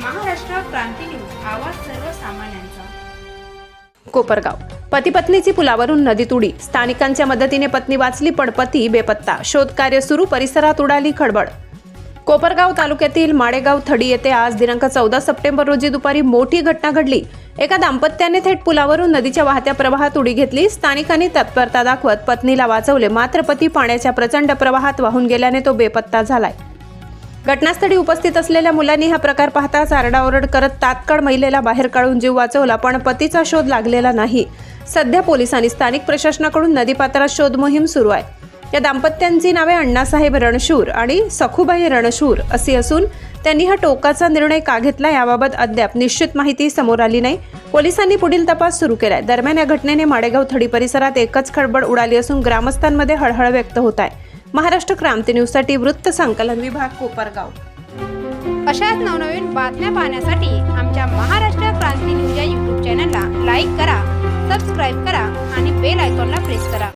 क्रांती news आवाज सर्वसामान्यांचा. कोपरगाव. पती पत्नीची पुलावरून नदीत उडी स्थानिकांच्या मदतीने पत्नी वाचली पण पती बेपत्ता. शोधकार्य सुरू परिसरात उडाली खडबड. कोपरगाव तालुक्यातील माडेगाव थडी येथे आज दिनांक चौदा सप्टेंबर रोजी दुपारी मोठी घटना घडली. एका दाम्पत्याने थेट पुलावरून नदीच्या वाहत्या प्रवाहात उडी घेतली. स्थानिकांनी तत्परता दाखवत पत्नीला वाचवले. मात्र पती पाण्याच्या प्रचंड प्रवाहात वाहून गेल्याने तो बेपत्ता झालाय. घटनास्थळी उपस्थित असलेल्या मुलांनी हा प्रकार पाहताच आरडाओरड करत तात्काळ महिलेला बाहेर काढून जीव वाचवला पण पतीचा शोध लागलेला नाही. सध्या पोलिसांनी स्थानिक प्रशासनाकडून नदीपात्रात शोध मोहीम सुरू आहे. या दाम्पत्यांची नावे अण्णासाहेब रणशूर आणि सखुबाई रणशूर अशी असून त्यांनी हा टोकाचा निर्णय का घेतला याबाबत अद्याप निश्चित माहिती समोर आली नाही. पोलिसांनी पुढील तपास सुरू केलाय. दरम्यान या घटनेने माडेगाव थडी परिसरात एकच खळबळ उडाली असून ग्रामस्थांमध्ये हळहळ व्यक्त होत आहे. महाराष्ट्र क्रांती न्यूजसाठी वृत्त संकलन विभाग कोपरगाव. अशाच नवनवीन बातम्या पाहण्यासाठी आमच्या महाराष्ट्र क्रांती न्यूज या यूट्यूब चॅनलला लाईक करा सबस्क्राईब करा आणि बेल आयकॉनला प्रेस करा.